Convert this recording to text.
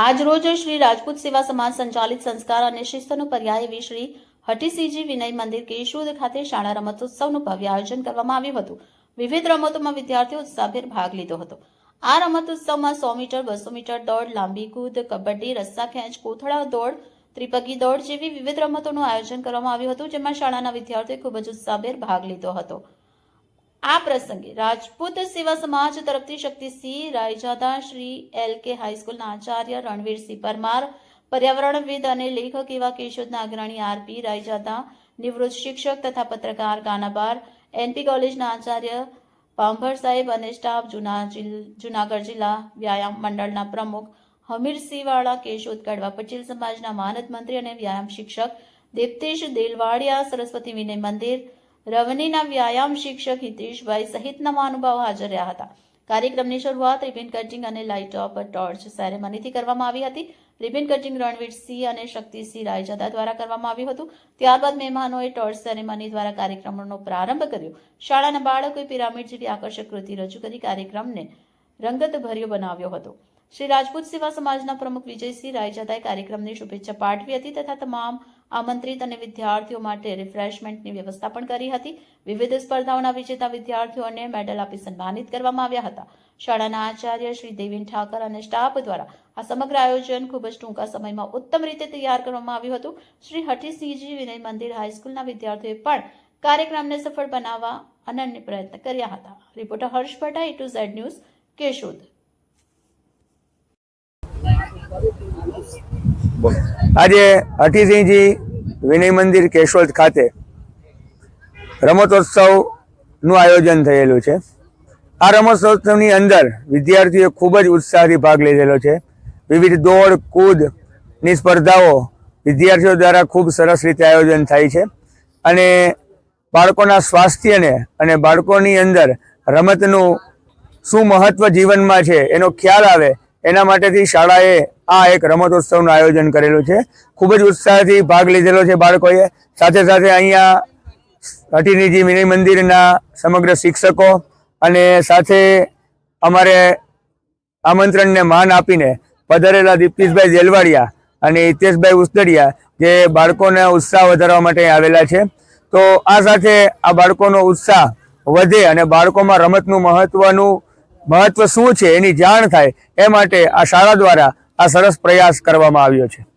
આજ રોજ શ્રી રાજપૂત સેવા સમાજ સંચાલિત સંસ્કાર અને શિસ્તનો પર્યાય એવી શ્રી હટીસીજી વિનય મંદિર કેશોદ ખાતે શાળા રમતોત્સવનું ભવ્ય આયોજન કરવામાં આવ્યું હતું. વિવિધ રમતોમાં વિદ્યાર્થીઓ ઉત્સાહભેર ભાગ લીધો હતો. આ રમતોત્સવમાં સો મીટર, બસો મીટર દોડ, લાંબી કૂદ, કબડ્ડી, રસ્સા ખેંચ, કોથળા દોડ, ત્રિપગી દોડ જેવી વિવિધ રમતોનું આયોજન કરવામાં આવ્યું હતું, જેમાં શાળાના વિદ્યાર્થીઓએ ખૂબ જ ઉત્સાહભેર ભાગ લીધો હતો. આ પ્રસંગે રાજપૂત સેવા સમાજ તરફથી શક્તિસિંહ રાયજાદા શ્રી એલ કે હાઈસ્કૂલના આચાર્ય રણવીરસિંહ પરમાર પર્યાવરણવિદ અને લેખક એવા કેશોદના નાગરાણી, આરપી રાયજાદા, નિવૃત્ત શિક્ષક તથા પત્રકાર ગાનાબાર, એનપી કોલેજના આચાર્ય પાંભર સાહેબ અને સ્ટાફ જૂના જૂનાગઢ જિલ્લા વ્યાયામ મંડળના પ્રમુખ હમીરસિંહવાળા કેશોદ કડવા પટેલ સમાજના માનદ મંત્રી અને વ્યાયામ શિક્ષક દેપ્તેશ દેલવાડિયા, સરસ્વતી વિનય મંદિર રવનીના વ્યાયામ શિક્ષક હિતેશભાઈ સહિતના મહાનુભાવો હાજર રહ્યા હતા. કાર્યક્રમની શરૂઆત રિબિન કટિંગ અને લાઇટ ઓફ ટોર્ચ સેરેમનીથી કરવામાં આવી હતી. રિબિન કટિંગ રણવીરસિંહ અને શક્તિસિંહ રાયજાદા દ્વારા કરવામાં આવ્યું હતું. ત્યારબાદ મહેમાનોએ ટોર્ચ સેરેમની દ્વારા કાર્યક્રમનો પ્રારંભ કર્યો. શાળાના બાળકોએ પિરામિડ જેવી આકર્ષક કૃતિ રજૂ કરી કાર્યક્રમને રંગતભર્યો બનાવ્યો હતો. શ્રી રાજપૂત સેવા સમાજના પ્રમુખ વિજયસિંહ રાયજાદાએ કાર્યક્રમની શુભેચ્છા પાઠવી હતી તથા તમામ આમંત્રિત અને વિદ્યાર્થીઓ માટે રિફ્રેશમેન્ટની વ્યવસ્થા પણ કરી હતી. વિવિધ સ્પર્ધાઓના વિજેતા વિદ્યાર્થીઓને મેડલ આપી સન્માનિત કરવામાં આવ્યા હતા. શાળાના આચાર્ય શ્રી દેવીન ઠાકર અને સ્ટાફ દ્વારા આ સમગ્ર આયોજન ખૂબ જ ટૂંકા સમયમાં ઉત્તમ રીતે તૈયાર કરવામાં આવ્યું હતું. શ્રી હઠીસિંહજી વિનય મંદિર હાઈસ્કૂલના વિદ્યાર્થીઓએ પણ કાર્યક્રમને સફળ બનાવવા અનન્ય પ્રયત્ન કર્યા હતા. Reporter Harsh Bhatta A to Z news Keshod. આજે હઠીસિંહજી વિનય મંદિર કેશોદ ખાતે રમતોત્સવનું આયોજન થયેલું છે. આ રમતોત્સવની અંદર વિદ્યાર્થીઓએ ખૂબ જ ઉત્સાહથી ભાગ લીધેલો છે. વિવિધ દોડ કૂદની સ્પર્ધાઓ વિદ્યાર્થીઓ દ્વારા ખૂબ સરસ રીતે આયોજન થાય છે અને બાળકોના સ્વાસ્થ્યને અને બાળકોની અંદર રમતનું શું મહત્વ જીવનમાં છે એનો ખ્યાલ આવે એના માટેથી શાળાએ આ એક રમતોત્સવનું આયોજન કરેલું છે. ખૂબ જ ઉત્સાહથી ભાગ લીધેલો છે બાળકોએ. સાથે સાથે અહીંયા હઠીનીજી વિનય મંદિરના સમગ્ર શિક્ષકો અને સાથે અમારે આમંત્રણને માન આપીને પધારેલા દીપ્તિશભાઈ જેલવાડિયા અને હિતેશભાઈ ઉસ્તડિયા જે બાળકોને ઉત્સાહ વધારવા માટે આવેલા છે. તો આ સાથે આ બાળકોનો ઉત્સાહ વધે અને બાળકોમાં રમતનું મહત્વનું મહત્વ શું છે એની જાણ થાય એ માટે આ શાળા દ્વારા આ સરસ પ્રયાસ કરવામાં આવ્યો છે.